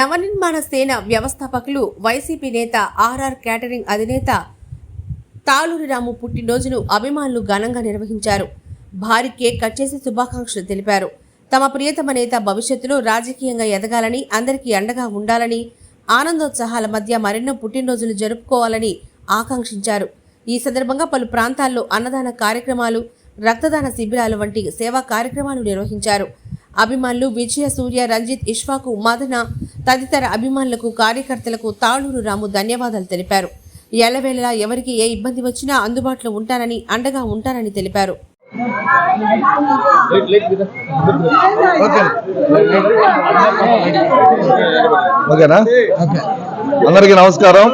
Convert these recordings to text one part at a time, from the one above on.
నవనిర్మాణ సేన వ్యవస్థాపకులు వైసీపీ నేత ఆర్ఆర్ క్యాటరింగ్ అధినేత తాళూరి రాము పుట్టినరోజును అభిమానులు ఘనంగా నిర్వహించారు. భారీ కేక్ కట్ చేసి శుభాకాంక్షలు తెలిపారు. తమ ప్రియతమ నేత భవిష్యత్తులో రాజకీయంగా ఎదగాలని అందరికీ అండగా ఉండాలని ఆనందోత్సాహాల మధ్య మరెన్నో పుట్టినరోజులు జరుపుకోవాలని ఆకాంక్షించారు. ఈ సందర్భంగా పలు ప్రాంతాల్లో అన్నదాన కార్యక్రమాలు రక్తదాన శిబిరాలు వంటి సేవా కార్యక్రమాలు నిర్వహించారు. అభిమానులు విజయ సూర్య రంజిత్ ఇష్వాకు మదన తదితర అభిమానులకు కార్యకర్తలకు తాళూరు రాము ధన్యవాదాలు తెలిపారు. ఎలవేళలా ఎవరికి ఏ ఇబ్బంది వచ్చినా అందుబాటులో ఉంటానని అండగా ఉంటానని తెలిపారు. ఓకేనా? అందరికీ నమస్కారం.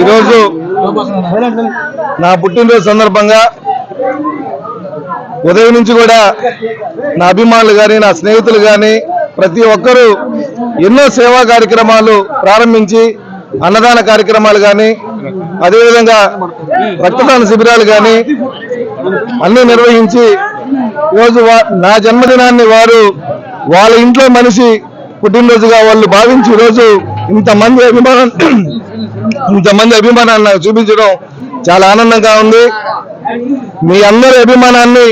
ఈరోజు నా పుట్టినరోజు సందర్భంగా ఉదయం నుంచి కూడా నా అభిమానులు కానీ నా స్నేహితులు కానీ ప్రతి ఒక్కరూ ఎన్నో సేవా కార్యక్రమాలు ప్రారంభించి అన్నదాన కార్యక్రమాలు కానీ అదేవిధంగా రక్తదాన శిబిరాలు కానీ అన్నీ నిర్వహించి రోజు నా జన్మదినాన్ని వారు వాళ్ళ ఇంట్లో మనిషి పుట్టినరోజుగా వాళ్ళు భావించి ఈరోజు ఇంతమంది అభిమానం ఇంతమంది అభిమానాన్ని నాకు చూపించడం చాలా ఆనందంగా ఉంది. మీ అందరి అభిమానాన్ని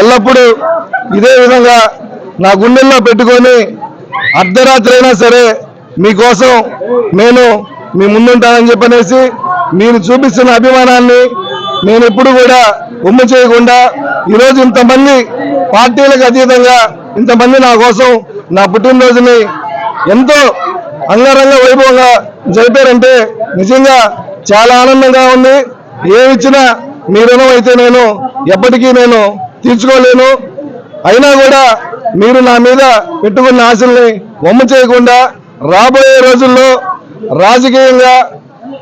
ఎల్లప్పుడూ ఇదే విధంగా నా గుండెల్లో పెట్టుకొని అర్ధరాత్రి అయినా సరే మీకోసం నేను మీ ముందుంటానని చెప్పనేసి మీరు చూపిస్తున్న అభిమానాన్ని నేను ఎప్పుడు కూడా ఉమ్మ చేయకుండా ఈరోజు ఇంతమంది పార్టీలకు అతీతంగా ఇంతమంది నా కోసం నా పుట్టినరోజుని ఎంతో అంగరంగ వైభవంగా జరిపారంటే నిజంగా చాలా ఆనందంగా ఉంది. ఏమిచ్చినా మీ రుణం అయితే నేను ఎప్పటికీ నేను తీర్చుకోలేను. అయినా కూడా మీరు నా మీద పెట్టుకున్న ఆశల్ని వమ్ము చేయకుండా రాబోయే రోజుల్లో రాజకీయంగా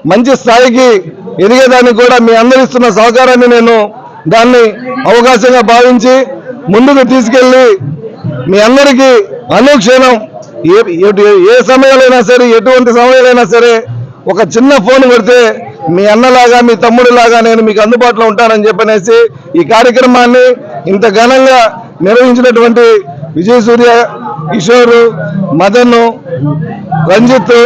మంచి స్థాయికి ఎదిగేదానికి కూడా మీ అందరిస్తున్న సహకారాన్ని నేను దాన్ని అవకాశంగా భావించి ముందుకు తీసుకెళ్ళి మీ అందరికీ అనుక్షణం ఏ ఎటు- ఏ సరే ఎటువంటి సమయాలైనా సరే ఒక చిన్న ఫోన్ కొడితే మీ అన్నలాగా మీ తమ్ముడిలాగా నేను మీకు అందుబాటులో ఉంటానని చెప్పనేసి ఈ కార్యక్రమాన్ని ఇంత ఘనంగా నిర్వహించినటువంటి విజయ సూర్య కిషోర్ మదన్ రంజిత్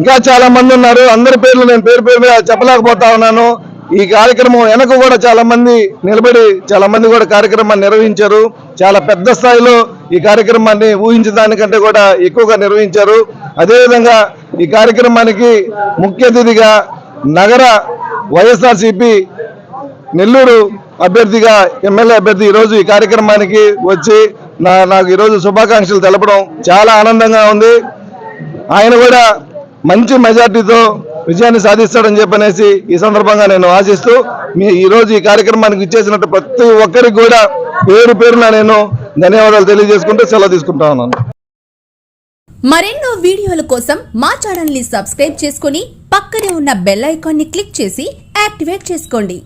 ఇంకా చాలా మంది ఉన్నారు. అందరి పేర్లు నేను పేరు పేరు మీద చెప్పలేకపోతా ఉన్నాను. ఈ కార్యక్రమం వెనక కూడా చాలా మంది నిలబడి చాలా మంది కూడా కార్యక్రమాన్ని నిర్వహించారు. చాలా పెద్ద స్థాయిలో ఈ కార్యక్రమాన్ని ఊహించడానికంటే కూడా ఎక్కువగా నిర్వహించారు. అదేవిధంగా ఈ కార్యక్రమానికి ముఖ్య అతిథిగా నగర వైఎస్ఆర్సిపి నెల్లూరు అభ్యర్థిగా ఎమ్మెల్యే అభ్యర్థి ఈరోజు ఈ కార్యక్రమానికి వచ్చి నా నాకు ఈరోజు శుభాకాంక్షలు తెలపడం చాలా ఆనందంగా ఉంది. ఆయన కూడా మంచి మెజార్టీతో విజయాన్ని సాధిస్తాడని చెప్పనేసి ఈ సందర్భంగా నేను ఆశిస్తూ మీ ఈరోజు ఈ కార్యక్రమానికి ఇచ్చేసినట్టు ప్రతి ఒక్కరికి కూడా పేరు పేరున నేను ధన్యవాదాలు తెలియజేసుకుంటూ సెలవు తీసుకుంటా ఉన్నాను. మరెన్నో వీడియోల కోసం మా ఛానల్ని సబ్స్క్రైబ్ చేసుకుని పక్కనే ఉన్న బెల్ ఐకాన్ని క్లిక్ చేసి యాక్టివేట్ చేసుకోండి.